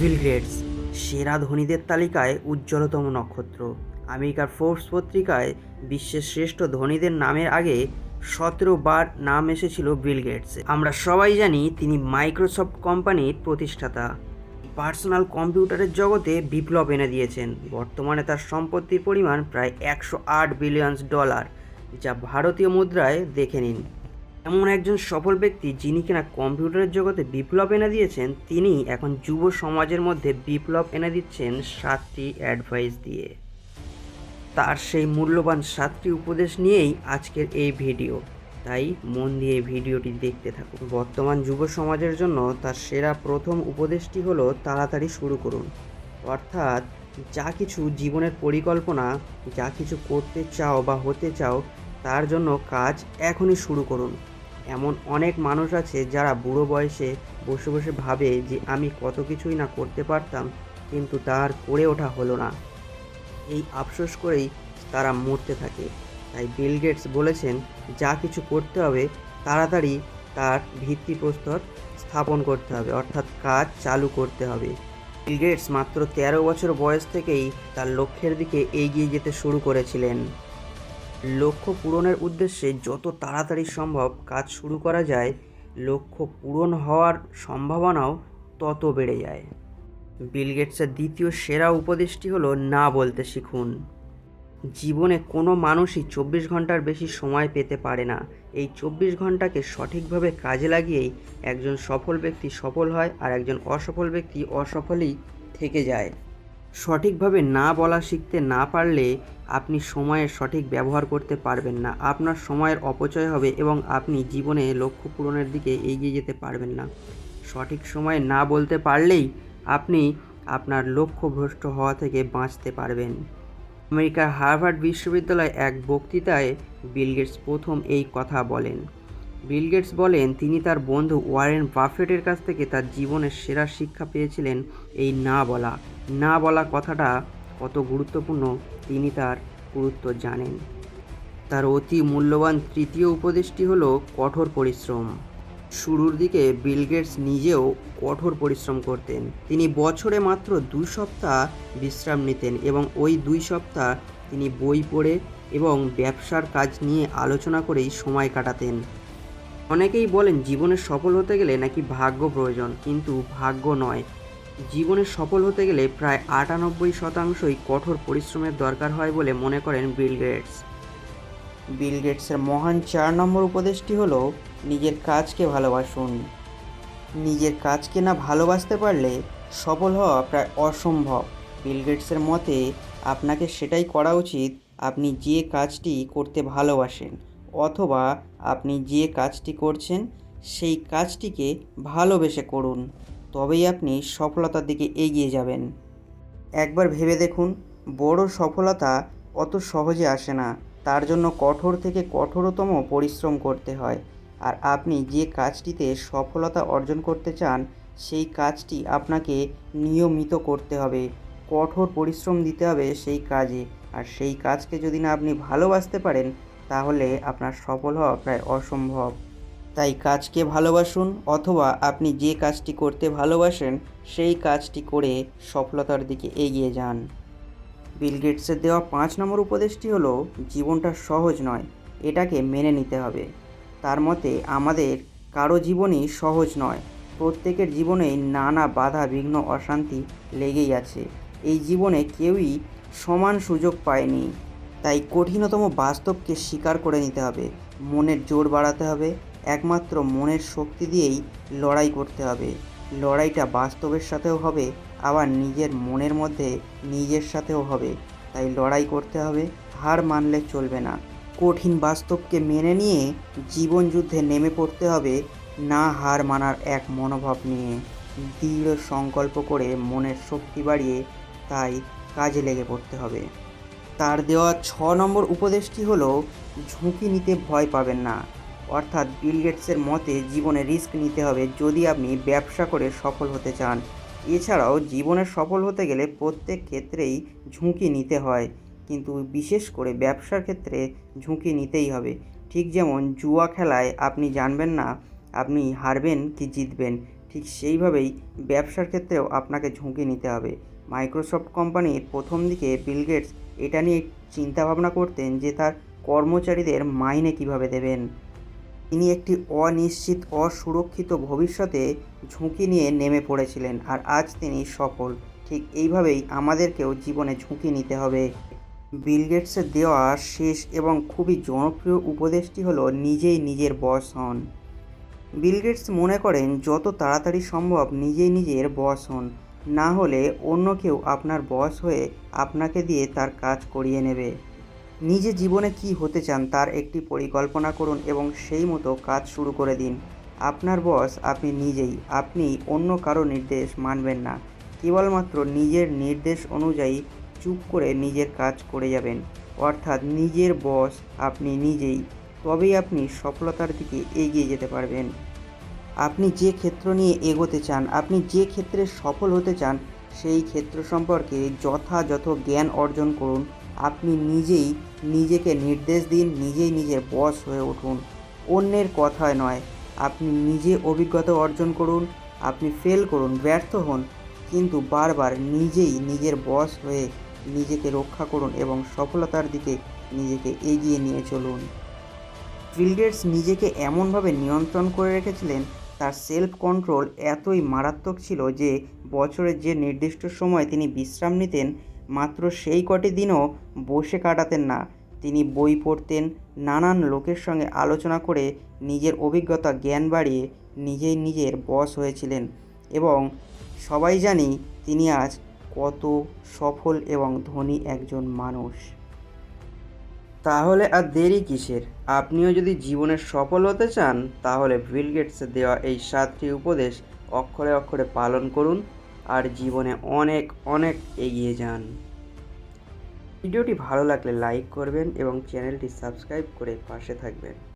Bill Gates সেরা ধনীদের তালিকায় উজ্জ্বলতম নক্ষত্র। আমেরিকার ফোর্বস পত্রিকায় বিশ্বের শ্রেষ্ঠ ধনীদের নামের আগে সতেরো বার নাম এসেছিল বিল গেটস আমরা সবাই জানি তিনি মাইক্রোসফট কোম্পানির প্রতিষ্ঠাতা। পার্সোনাল কম্পিউটারের জগতে বিপ্লব এনে দিয়েছেন। বর্তমানে তার সম্পত্তির পরিমাণ প্রায় একশো আট বিলিয়ন্স ডলার যা ভারতীয় মুদ্রায় দেখে নিন। এমন একজন সফল ব্যক্তি যিনি কিনা কম্পিউটারের জগতে বিপ্লব এনে দিয়েছেন, তিনি এখন যুব সমাজের মধ্যে বিপ্লব এনে দিচ্ছেন সাতটি অ্যাডভাইস দিয়ে। তার সেই মূল্যবান সাতটি উপদেশ নিয়েই আজকের এই ভিডিও। তাই মন দিয়ে ভিডিওটি দেখতে থাকুন। বর্তমান যুব সমাজের জন্য তার সেরা প্রথম উপদেশটি হলো, তাড়াতাড়ি শুরু করুন। অর্থাৎ যা কিছু জীবনের পরিকল্পনা, যা কিছু করতে চাও বা হতে চাও, তার জন্য কাজ এখনই শুরু করুন। এমন অনেক মানুষ আছে যারা বুড়ো বয়সে বসে বসে ভাবে যে আমি কত কিছুই না করতে পারতাম, কিন্তু তার করে ওঠা হলো না। এই আফসোস করেই তারা মরতে থাকে। তাই বিল গেটস বলেছেন, যা কিছু করতে হবে, তাড়াতাড়ি তার ভিত্তিপ্রস্তর স্থাপন করতে হবে, অর্থাৎ কাজ চালু করতে হবে। বিল গেটস মাত্র তেরো বছর বয়স থেকেই তার লক্ষ্যের দিকে এগিয়ে যেতে শুরু করেছিলেন। লক্ষ্য পূরণের উদ্দেশ্যে যত তাড়াতাড়ি সম্ভব কাজ শুরু করা যায়, লক্ষ্য পূরণ হওয়ার সম্ভাবনাও তত বেড়ে যায়। বিল গেটসের দ্বিতীয় সেরা উপদেশটি হলো না বলতে শিখুন। জীবনে কোনো মানুষই চব্বিশ ঘণ্টার বেশি সময় পেতে পারে না। এই চব্বিশ ঘন্টাকে সঠিকভাবে কাজে লাগিয়েই একজন সফল ব্যক্তি সফল হয় আর একজন অসফল ব্যক্তি অসফলই থেকে যায়। সঠিকভাবে না বলা শিখতে না পারলে আপনি সময়ের সঠিক ব্যবহার করতে পারবেন না। আপনার সময়ের অপচয় হবে এবং আপনি জীবনে লক্ষ্য পূরণের দিকে এগিয়ে যেতে পারবেন না। সঠিক সময়ে না বলতে পারলেই আপনি আপনার লক্ষ্য ভ্রষ্ট হওয়া থেকে বাঁচতে পারবেন। আমেরিকার হার্ভার্ড বিশ্ববিদ্যালয়ে এক বক্তৃতায় বিল গেটস প্রথম এই কথা বলেন। বিল গেটস বলেন, তিনি তার বন্ধু ওয়ারেন বাফেটের কাছ থেকে তার জীবনের সেরা শিক্ষা পেয়েছিলেন এই না বলা। না বলা কথাটা কত গুরুত্বপূর্ণ তিনি তার গুরুত্ব জানেন। তার অতি মূল্যবান তৃতীয় উপদেশটি হল কঠোর পরিশ্রম। শুরুর দিকে বিল গেটস নিজেও কঠোর পরিশ্রম করতেন। তিনি বছরে মাত্র দুই সপ্তাহ বিশ্রাম নিতেন এবং ওই দুই সপ্তাহ তিনি বই পড়ে এবং ব্যবসার কাজ নিয়ে আলোচনা করেই সময় কাটাতেন। অনেকেই বলেন জীবনে সফল হতে গেলে নাকি ভাগ্য প্রয়োজন, কিন্তু ভাগ্য নয়। জীবনে সফল হতে গেলে প্রায় আটানব্বই শতাংশই কঠোর পরিশ্রমের দরকার হয় বলে মনে করেন বিল গেটস। বিল গেটসের মহান চার নম্বর উপদেশটি হলো, নিজের কাজকে ভালোবাসুন। নিজের কাজকে না ভালোবাসতে পারলে সফল হওয়া প্রায় অসম্ভব। বিল গেটসের মতে, আপনাকে সেটাই করা উচিত, আপনি যে কাজটি করতে ভালোবাসেন। অথবা আপনি যে কাজটি করছেন, সেই কাজটিকে ভালোবেসে করুন, তবেই আপনি সফলতার দিকে এগিয়ে যাবেন। একবার ভেবে দেখুন, বড় সফলতা অত সহজে আসে না। তার জন্য কঠোর থেকে কঠোরতম পরিশ্রম করতে হয়। আর আপনি যে কাজটিতে সফলতা অর্জন করতে চান, সেই কাজটি আপনাকে নিয়মিত করতে হবে। কঠোর পরিশ্রম দিতে হবে সেই কাজে। আর সেই কাজকে যদি না আপনি ভালোবাসতে পারেন তাহলে আপনার সফল হওয়া প্রায় অসম্ভব। তাই কাজকে ভালোবাসুন অথবা আপনি যে কাজটি করতে ভালোবাসেন, সেই কাজটি করে সফলতার দিকে এগিয়ে যান। বিল গেটসের দেওয়া পাঁচ নম্বর উপদেশটি হলো, জীবনটা সহজ নয়, এটাকে মেনে নিতে হবে। তার মতে, আমাদের কারও জীবনই সহজ নয়। প্রত্যেকের জীবনেই নানা বাধা, বিঘ্ন, অশান্তি লেগেই আছে। এই জীবনে কেউই সমান সুযোগ পায়নি। তাই কঠিনতম বাস্তবকে স্বীকার করে নিতে হবে। মনের জোর বাড়াতে হবে। একমাত্র মনের শক্তি দিয়েই লড়াই করতে হবে। লড়াইটা বাস্তবের সাথেও হবে, আবার নিজের মনের মধ্যে নিজের সাথেও হবে। তাই লড়াই করতে হবে, হার মানলে চলবে না। কঠিন বাস্তবকে মেনে নিয়ে জীবন যুদ্ধে নেমে পড়তে হবে, না হার মানার এক মনোভাব নিয়ে। দৃঢ় সংকল্প করে মনের শক্তি বাড়িয়ে তাই কাজে লেগে পড়তে হবে। তার দেওয়া ছ নম্বর উপদেশটি হলো, ঝুঁকি নিতে ভয় পাবেন না। অর্থাৎ বিল গেটসের মতে জীবনে রিস্ক নিতে হবে যদি আপনি ব্যবসা করে সফল হতে চান। এছাড়াও জীবনে সফল হতে গেলে প্রত্যেক ক্ষেত্রেই ঝুঁকি নিতে হয়। কিন্তু বিশেষ করে ব্যবসার ক্ষেত্রে ঝুঁকি নিতেই হবে। ঠিক যেমন জুয়া খেলায় আপনি জানবেন না, আপনি হারবেন কি জিতবেন, ঠিক সেইভাবেই ব্যবসার ক্ষেত্রেও আপনাকে ঝুঁকি নিতে হবে। মাইক্রোসফট কোম্পানির প্রথম দিকে বিল গেটস এটা নিয়ে চিন্তাভাবনা করতেন যে তার কর্মচারীদের মাইনে কীভাবে দেবেন। তিনি একটি অনিশ্চিত, অসুরক্ষিত ভবিষ্যতে ঝুঁকি নিয়ে নেমে পড়েছিলেন আর আজ তিনি সফল। ঠিক এইভাবেই আমাদেরকেও জীবনে ঝুঁকি নিতে হবে। বিল গেটসের দেওয়া শেষ এবং খুবই জনপ্রিয় উপদেশটি হলো, নিজেই নিজের বস হন। বিল গেটস মনে করেন, যত তাড়াতাড়ি সম্ভব নিজেই নিজের বস হন। না হলে অন্য কেউ আপনার বস হয়ে আপনাকে দিয়ে তার কাজ করিয়ে নেবে। নিজে জীবনে কি হতে চান তার একটি পরিকল্পনা করুন এবং সেই মতো কাজ শুরু করে দিন। আপনার বস আপনি নিজেই, আপনি অন্য কারও নির্দেশ মানবেন না। কেবলমাত্র নিজের নির্দেশ অনুযায়ী চুপ করে নিজের কাজ করে যাবেন। অর্থাৎ নিজের বস আপনি নিজেই, তবেই আপনি সফলতার দিকে এগিয়ে যেতে পারবেন। আপনি যে ক্ষেত্র নিয়ে এগোতে চান, আপনি যে ক্ষেত্রে সফল হতে চান, সেই ক্ষেত্র সম্পর্কে যথাযথ জ্ঞান অর্জন করুন। আপনি নিজেই নিজেকে নির্দেশ দিন, নিজেই নিজের বস হয়ে উঠুন। অন্যের কথায় নয়, আপনি নিজে অভিজ্ঞতা অর্জন করুন, আপনি ফেল করুন, ব্যর্থ হন, কিন্তু বারবার নিজেই নিজের বস হয়ে নিজেকে রক্ষা করুন এবং সফলতার দিকে নিজেকে এগিয়ে নিয়ে চলুন। বিল গেটস নিজেকে এমনভাবে নিয়ন্ত্রণ করে রেখেছিলেন তার সেলফ কন্ট্রোল এতই মারাত্মক ছিল যে বছরের যে নির্দিষ্ট সময় তিনি বিশ্রাম নিতেন, মাত্র সেই কটি দিনও বসে কাটাতেন না। তিনি বই পড়তেন, নানান লোকের সঙ্গে আলোচনা করে নিজের অভিজ্ঞতা, জ্ঞান বাড়িয়ে নিজেই নিজের বস হয়েছিলেন। এবং সবাই জানি তিনি আজ কত সফল এবং ধনী একজন মানুষ। তাহলে আর দেরি কিসের? আপনিও যদি জীবনে সফল হতে চান, তাহলে বিল গেটসের দেওয়া এই সাতটি উপদেশ অক্ষরে অক্ষরে পালন করুন আর জীবনে অনেক অনেক এগিয়ে যান। ভিডিওটি ভালো লাগলে লাইক করবেন এবং চ্যানেলটি সাবস্ক্রাইব করে পাশে থাকবেন।